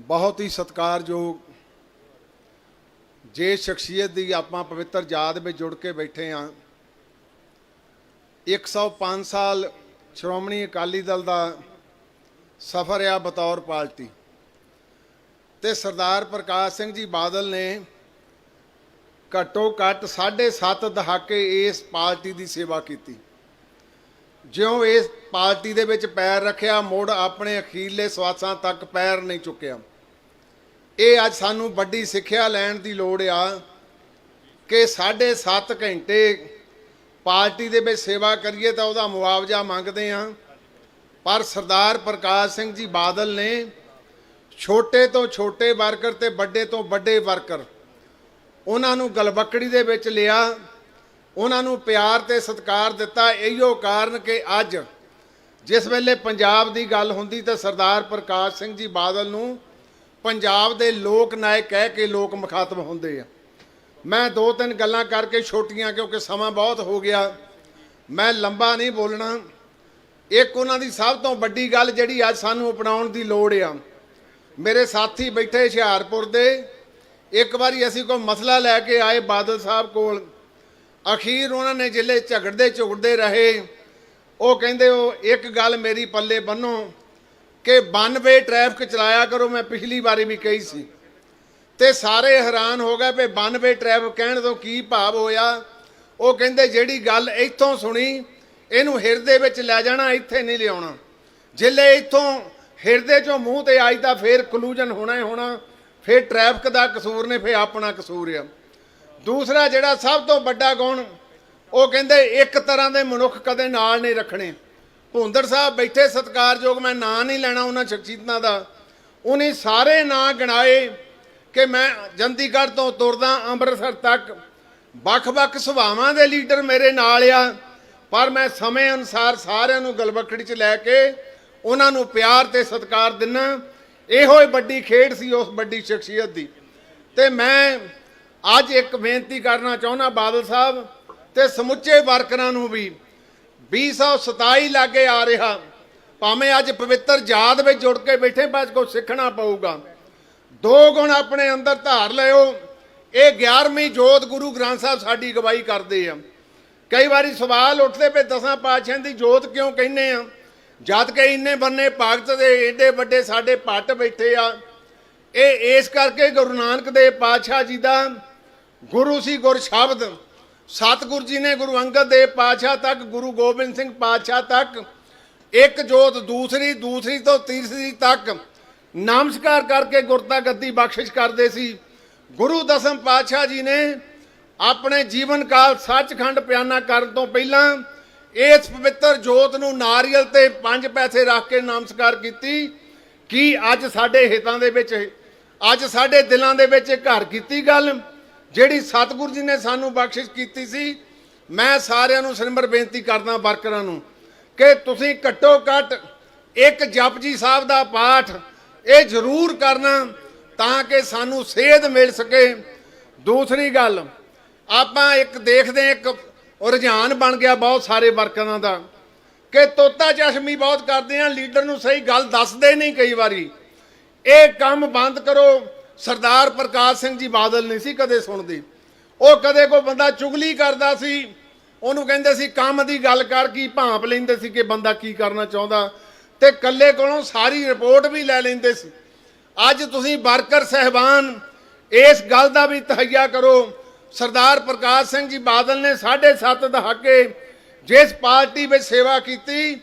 ਬਹੁਤ ਹੀ ਸਤਿਕਾਰਯੋਗ ਜੇ ਸ਼ਖਸੀਅਤ ਦੀ ਆਪਾਂ ਪਵਿੱਤਰ ਯਾਦ ਵਿੱਚ ਜੁੜ ਕੇ ਬੈਠੇ ਹਾਂ 105 ਸਾਲ ਸ਼੍ਰੋਮਣੀ ਅਕਾਲੀ ਦਲ ਦਾ ਸਫ਼ਰ ਆ ਬਤੌਰ ਪਾਰਟੀ ਤੇ ਸਰਦਾਰ ਪ੍ਰਕਾਸ਼ ਸਿੰਘ ਜੀ ਬਾਦਲ ਨੇ ਘੱਟੋ ਘੱਟ 7.5 ਦਹਾਕੇ ਇਸ ਪਾਰਟੀ ਦੀ ਸੇਵਾ ਕੀਤੀ। ਜਿਉਂ ਇਸ ਪਾਰਟੀ ਦੇ ਵਿੱਚ ਪੈਰ ਰੱਖਿਆ, ਮੁੜ ਆਪਣੇ ਅਖੀਰਲੇ ਸਵਾਸਾਂ ਤੱਕ ਪੈਰ ਨਹੀਂ ਚੁੱਕਿਆ। ਇਹ ਅੱਜ ਸਾਨੂੰ ਵੱਡੀ ਸਿੱਖਿਆ ਲੈਣ ਦੀ ਲੋੜ ਆ ਕਿ 7.5 ਘੰਟੇ ਪਾਰਟੀ ਦੇ ਵਿੱਚ ਸੇਵਾ ਕਰੀਏ ਤਾਂ ਉਹਦਾ ਮੁਆਵਜ਼ਾ ਮੰਗਦੇ ਆ ਪਰ ਸਰਦਾਰ ਪ੍ਰਕਾਸ਼ ਸਿੰਘ ਜੀ ਬਾਦਲ ਨੇ ਛੋਟੇ ਤੋਂ ਛੋਟੇ ਵਰਕਰ ਤੇ ਵੱਡੇ ਤੋਂ ਵੱਡੇ ਵਰਕਰ ਉਹਨਾਂ ਨੂੰ ਗਲਬੱਕੜੀ ਦੇ ਵਿੱਚ ਲਿਆ, ਉਹਨਾਂ ਨੂੰ ਪਿਆਰ ਤੇ ਸਤਿਕਾਰ ਦਿੱਤਾ। ਇਹੀਓ ਕਾਰਨ ਕਿ ਅੱਜ ਜਿਸ ਵੇਲੇ ਪੰਜਾਬ ਦੀ ਗੱਲ ਹੁੰਦੀ ਤਾਂ ਸਰਦਾਰ ਪ੍ਰਕਾਸ਼ ਸਿੰਘ ਜੀ ਬਾਦਲ ਨੂੰ ਪੰਜਾਬ ਦੇ ਲੋਕ ਨਾਇਕ ਕਹਿ ਕੇ ਲੋਕ ਮੁਖਾਤਬ ਹੁੰਦੇ ਆ। ਮੈਂ ਦੋ ਤਿੰਨ ਗੱਲਾਂ ਕਰਕੇ ਛੋਟੀਆਂ ਕਿਉਂਕਿ ਸਮਾਂ ਬਹੁਤ ਹੋ ਗਿਆ। ਮੈਂ ਲੰਬਾ ਨਹੀਂ ਬੋਲਣਾ। ਇੱਕ ਉਹਨਾਂ ਦੀ ਸਭ ਤੋਂ ਵੱਡੀ ਗੱਲ ਜਿਹੜੀ ਅੱਜ ਸਾਨੂੰ ਅਪਣਾਉਣ ਦੀ ਲੋੜ ਆ। ਮੇਰੇ ਸਾਥੀ ਬੈਠੇ ਹੁਸ਼ਿਆਰਪੁਰ ਦੇ। ਇੱਕ ਵਾਰੀ ਅਸੀਂ ਕੋਈ ਮਸਲਾ ਲੈ ਕੇ ਆਏ ਬਾਦਲ ਸਾਹਿਬ ਕੋਲ। ਅਖੀਰ ਉਹਨਾਂ ਨੇ ਜਿਲੇ ਝਗੜਦੇ ਝੁਗੜਦੇ ਰਹੇ। ਉਹ ਕਹਿੰਦੇ ਉਹ ਇੱਕ ਗੱਲ ਮੇਰੀ ਪੱਲੇ ਬੰਨੋ। ਕਿ 92 ਟ੍ਰੈਫਿਕ ਚਲਾਇਆ ਕਰੋ, ਮੈਂ ਪਿਛਲੀ ਵਾਰੀ ਵੀ ਕਹੀ ਸੀ। ਤੇ ਸਾਰੇ ਹੈਰਾਨ ਹੋ ਗਏ ਵੀ 92 ਟ੍ਰੈਫਿਕ ਕਹਿਣ ਤੋਂ ਕੀ ਭਾਵ ਹੋਇਆ। ਉਹ ਕਹਿੰਦੇ, ਜਿਹੜੀ ਗੱਲ ਇੱਥੋਂ ਸੁਣੀ, ਇਹਨੂੰ ਹਿਰਦੇ ਵਿੱਚ ਲੈ ਜਾਣਾ, ਇੱਥੇ ਨਹੀਂ ਲਿਆਉਣਾ। ਜਿੱਲੇ ਇੱਥੋਂ ਹਿਰਦੇ ਚੋਂ ਮੂੰਹ ਤੇ ਆਈ ਤਾਂ ਫੇਰ ਕਲੂਜਨ ਹੋਣਾ ਹੀ ਹੋਣਾ, ਫੇਰ ਟ੍ਰੈਫਿਕ ਦਾ ਕਸੂਰ ਨੇ, ਫੇਰ ਆਪਣਾ ਕਸੂਰ ਆ। ਦੂਸਰਾ ਜਿਹੜਾ ਸਭ ਤੋਂ ਵੱਡਾ ਗੁਣ, ਉਹ ਕਹਿੰਦੇ ਇੱਕ ਤਰ੍ਹਾਂ ਦੇ ਮਨੁੱਖ ਕਦੇ ਨਾਲ ਨਹੀਂ ਰੱਖਣੇ। ਭੁੰਦੜ ਸਾਹਿਬ ਬੈਠੇ ਸਤਿਕਾਰਯੋਗ, ਮੈਂ ਨਾਂ ਨਹੀਂ ਲੈਣਾ ਉਹਨਾਂ ਸ਼ਖਸੀਅਤਾਂ ਦਾ। ਉਹਨੇ ਸਾਰੇ ਨਾਂ ਗਿਣਾਏ ਕਿ ਮੈਂ ਜੰਦੀਗੜ੍ਹ ਤੋਂ ਤੁਰਦਾ, ਅੰਮ੍ਰਿਤਸਰ ਤੱਕ। ਵੱਖ-ਵੱਖ ਸੁਭਾਵਾਂ ਦੇ ਲੀਡਰ ਮੇਰੇ ਨਾਲ ਆ, ਪਰ ਮੈਂ ਸਮੇਂ ਅਨੁਸਾਰ ਸਾਰਿਆਂ ਨੂੰ ਗਲਬਕੜੀ 'ਚ ਲੈ ਕੇ ਉਹਨਾਂ ਨੂੰ ਪਿਆਰ ਤੇ ਸਤਿਕਾਰ ਦਿੰਨਾ। ਇਹੋ ਹੀ ਵੱਡੀ ਖੇਡ ਸੀ ਉਸ ਵੱਡੀ ਸ਼ਖਸੀਅਤ ਦੀ। ਤੇ ਮੈਂ ਅੱਜ ਇੱਕ ਬੇਨਤੀ ਕਰਨਾ ਚਾਹੁੰਦਾ ਬਾਦਲ ਸਾਹਿਬ ਤੇ ਸਮੁੱਚੇ ਵਰਕਰਾਂ ਨੂੰ ਵੀ 2027 ਲਾਗੇ ਆ ਰਿਹਾ। ਭਾਵੇਂ ਅੱਜ ਪਵਿੱਤਰ ਯਾਦ ਵਿੱਚ ਜੁੜ ਕੇ ਬੈਠੇ ਬਾਅਦ ਕੁਝ ਸਿੱਖਣਾ ਪਊਗਾ। ਦੋ ਗੁਣ ਆਪਣੇ ਅੰਦਰ ਧਾਰ ਲਿਓ। ਇਹ 11ਵੀਂ ਜੋਤ ਗੁਰੂ ਗ੍ਰੰਥ ਸਾਹਿਬ ਸਾਡੀ ਗਵਾਹੀ ਕਰਦੇ ਆ। ਕਈ ਵਾਰੀ ਸਵਾਲ ਉੱਠਦੇ ਪਏ, ਦਸਾਂ ਪਾਤਸ਼ਾਹਾਂ ਦੀ ਜੋਤ ਕਿਉਂ ਕਹਿੰਦੇ ਆ? ਜਦ ਕਿ ਇੰਨੇ ਬੰਨੇ ਭਗਤ ਦੇ ਏਡੇ ਵੱਡੇ ਸਾਡੇ ਪੱਟ ਬੈਠੇ ਆ। ਇਹ ਇਸ ਕਰਕੇ ਗੁਰੂ ਨਾਨਕ ਦੇਵ ਪਾਤਸ਼ਾਹ ਜੀ ਦਾ ਗੁਰੂ ਸੀ ਗੁਰ ਸ਼ਬਦ ਸਤਿਗੁਰੂ ਜੀ ਨੇ ਗੁਰੂ ਅੰਗਦ ਦੇਵ ਪਾਤਸ਼ਾਹ ਤੱਕ, ਗੁਰੂ ਗੋਬਿੰਦ ਸਿੰਘ ਪਾਤਸ਼ਾਹ ਤੱਕ, ਇੱਕ ਜੋਤ ਦੂਸਰੀ ਦੂਸਰੀ ਤੋਂ ਤੀਸਰੀ ਤੱਕ ਨਮਸਕਾਰ ਕਰਕੇ ਗੁਰਤਾ ਗੱਦੀ ਬਖਸ਼ਿਸ਼ ਕਰਦੇ ਸੀ। ਗੁਰੂ ਦਸਮ ਪਾਤਸ਼ਾਹ ਜੀ ਨੇ ਆਪਣੇ ਜੀਵਨ ਕਾਲ ਸੱਚਖੰਡ ਪਿਆਨਾ ਕਰਨ ਤੋਂ ਪਹਿਲਾਂ ਇਸ ਪਵਿੱਤਰ ਜੋਤ ਨੂੰ ਨਾਰੀਅਲ ਤੇ ਪੰਜ ਪੈਸੇ ਰੱਖ ਕੇ ਨਮਸਕਾਰ ਕੀਤੀ, ਕਿ ਅੱਜ ਸਾਡੇ ਹਿੱਤਾਂ ਦੇ ਵਿੱਚ, ਅੱਜ ਸਾਡੇ ਦਿਲਾਂ ਦੇ ਵਿੱਚ ਘਰ ਕੀਤੀ ਗੱਲ ਜਿਹੜੀ ਸਤਿਗੁਰੂ ਜੀ ਨੇ ਸਾਨੂੰ ਬਖਸ਼ਿਸ਼ ਕੀਤੀ ਸੀ ਮੈਂ ਸਾਰਿਆਂ ਨੂੰ ਸਿਮਰ ਬੇਨਤੀ ਕਰਦਾ ਵਰਕਰਾਂ ਨੂੰ ਕਿ ਤੁਸੀਂ ਘੱਟੋ ਘੱਟ ਇੱਕ ਜਪਜੀ ਸਾਹਿਬ ਦਾ ਪਾਠ ਇਹ ਜ਼ਰੂਰ ਕਰਨਾ ਤਾਂ ਕਿ ਸਾਨੂੰ ਸੇਧ ਮਿਲ ਸਕੇ। ਦੂਸਰੀ ਗੱਲ ਆਪਾਂ ਇੱਕ ਦੇਖਦੇ ਹਾਂ, ਇੱਕ ਰੁਝਾਨ ਬਣ ਗਿਆ ਬਹੁਤ ਸਾਰੇ ਵਰਕਰਾਂ ਦਾ ਕਿ ਤੋਤਾ ਚਸ਼ਮੀ ਬਹੁਤ ਕਰਦੇ ਆ ਲੀਡਰ ਨੂੰ ਸਹੀ ਗੱਲ ਦੱਸਦੇ ਨਹੀਂ ਕਈ ਵਾਰੀ। ਇਹ ਕੰਮ ਬੰਦ ਕਰੋ ਸਰਦਾਰ ਪ੍ਰਕਾਸ਼ ਸਿੰਘ ਜੀ ਬਾਦਲ ਨਹੀਂ ਸੀ ਕਦੇ ਸੁਣਦੇ। ਉਹ ਕਦੇ ਕੋਈ ਬੰਦਾ ਚੁਗਲੀ ਕਰਦਾ ਸੀ, ਉਹਨੂੰ ਕਹਿੰਦੇ ਸੀ, ਕੰਮ ਦੀ ਗੱਲ ਕਰ, ਕੀ ਭਾਂਪ ਲੈਂਦੇ ਸੀ ਕਿ ਬੰਦਾ ਕੀ ਕਰਨਾ ਚਾਹੁੰਦਾ। ਤੇ ਕੱਲੇ ਕੋਲੋਂ ਸਾਰੀ ਰਿਪੋਰਟ ਵੀ ਲੈ ਲੈਂਦੇ ਸੀ। ਅੱਜ ਤੁਸੀਂ ਵਰਕਰ ਸਹਿਬਾਨ, ਇਸ ਗੱਲ ਦਾ ਵੀ ਤਹਈਆ ਕਰੋ, ਸਰਦਾਰ ਪ੍ਰਕਾਸ਼ ਸਿੰਘ ਜੀ ਬਾਦਲ ਨੇ 7.5 ਦਹਾਕੇ ਜਿਸ ਪਾਰਟੀ ਵਿੱਚ ਸੇਵਾ ਕੀਤੀ,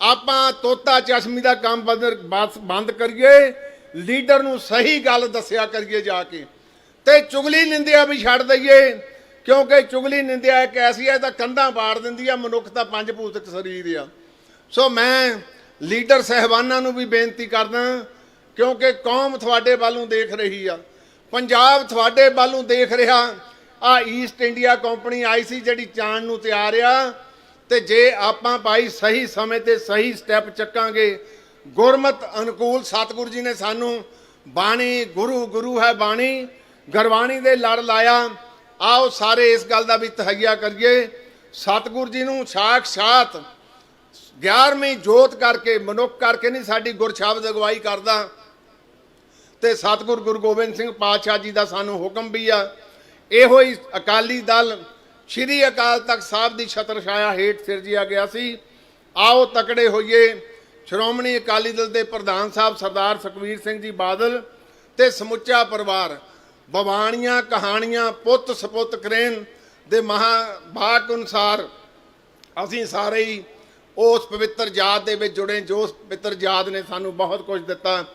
ਆਪਾਂ ਤੋਤਾ ਚਸ਼ਮੀ ਦਾ ਕੰਮ ਬੰਦ- ਬੰਦ ਕਰੀਏ ਲੀਡਰ ਨੂੰ ਸਹੀ ਗੱਲ ਦੱਸਿਆ ਕਰੀਏ ਜਾ ਕੇ। ਤੇ ਚੁਗਲੀ ਨਿੰਦਿਆ ਵੀ ਛੱਡ ਦਈਏ, ਕਿਉਂਕਿ ਚੁਗਲੀ ਨਿੰਦਿਆ ਇੱਕ ਐਸੀ ਹੈ ਤਾਂ ਕੰਧਾਂ ਪਾੜ ਦਿੰਦੀ ਆ, ਮਨੁੱਖ ਦਾ ਪੰਜ ਭੂਤਕ ਸਰੀਰ ਆ। ਸੋ ਮੈਂ ਲੀਡਰ ਸਹਿਬਾਨਾਂ ਨੂੰ ਵੀ ਬੇਨਤੀ ਕਰਦਾ, ਕਿਉਂਕਿ ਕੌਮ ਤੁਹਾਡੇ ਵੱਲੋਂ ਦੇਖ ਰਹੀ ਆ। ਪੰਜਾਬ ਤੁਹਾਡੇ ਵੱਲੋਂ ਦੇਖ ਰਿਹਾ, ਆ ਈਸਟ ਇੰਡੀਆ ਕੰਪਨੀ ਆਈ ਸੀ ਜਿਹੜੀ ਜਾਣ ਨੂੰ ਤਿਆਰ ਆ, ਤੇ ਜੇ ਆਪਾਂ ਭਾਈ ਸਹੀ ਸਮੇਂ ਤੇ ਸਹੀ ਸਟੈਪ ਚੱਕਾਂਗੇ ਗੁਰਮਤ ਅਨੁਕੂਲ ਸਤਿਗੁਰੂ ਜੀ ਨੇ ਸਾਨੂੰ ਬਾਣੀ, ਗੁਰੂ ਗੁਰੂ ਹੈ ਬਾਣੀ ਗਰਵਾਣੀ ਦੇ ਲੜ ਲਾਇਆ। ਆਓ ਸਾਰੇ ਇਸ ਗੱਲ ਦਾ ਵੀ ਤਹਈਆ ਕਰੀਏ। ਸਤਿਗੁਰੂ ਜੀ ਨੂੰ ਸਾਖਸ਼ਾਤ 11ਵੀਂ ਜੋਤ ਕਰਕੇ, ਮਨੁੱਖ ਕਰਕੇ ਨਹੀਂ ਸਾਡੀ ਗੁਰਸ਼ਬਦ ਅਗਵਾਈ ਕਰਦਾ। ਤੇ ਸਤਿਗੁਰ ਗੁਰੂ ਗੋਬਿੰਦ ਸਿੰਘ ਪਾਤਸ਼ਾਹ ਜੀ ਦਾ ਸਾਨੂੰ ਹੁਕਮ ਵੀ ਆ। ਇਹੋ ਹੀ ਅਕਾਲੀ ਦਲ ਸ਼੍ਰੀ ਅਕਾਲ ਤਖਤ ਸਾਹਿਬ ਦੀ ਛਤਰ ਛਾਇਆ ਹੇਠ ਸਿਰਜਿਆ ਗਿਆ ਸੀ। ਆਓ ਤਕੜੇ ਹੋਈਏ। ਸ਼੍ਰੋਮਣੀ ਅਕਾਲੀ ਦਲ ਦੇ ਪ੍ਰਧਾਨ ਸਾਹਿਬ ਸਰਦਾਰ ਸੁਖਬੀਰ ਸਿੰਘ ਜੀ ਬਾਦਲ ਤੇ ਸਮੁੱਚਾ ਪਰਿਵਾਰ, ਬਵਾਨੀਆਂ, ਕਹਾਣੀਆਂ, ਪੁੱਤ ਸਪੁੱਤ ਕਰੇਨ ਦੇ ਮਹਾ ਬਾਕ ਅਨੁਸਾਰ ਅਸੀਂ ਸਾਰੇ ਹੀ ਉਸ ਪਵਿੱਤਰ ਜਾਤ ਦੇ ਵਿੱਚ ਜੁੜੇ, ਜੋ ਪਵਿੱਤਰ ਜਾਤ ਨੇ ਸਾਨੂੰ ਬਹੁਤ ਕੁਝ ਦਿੱਤਾ।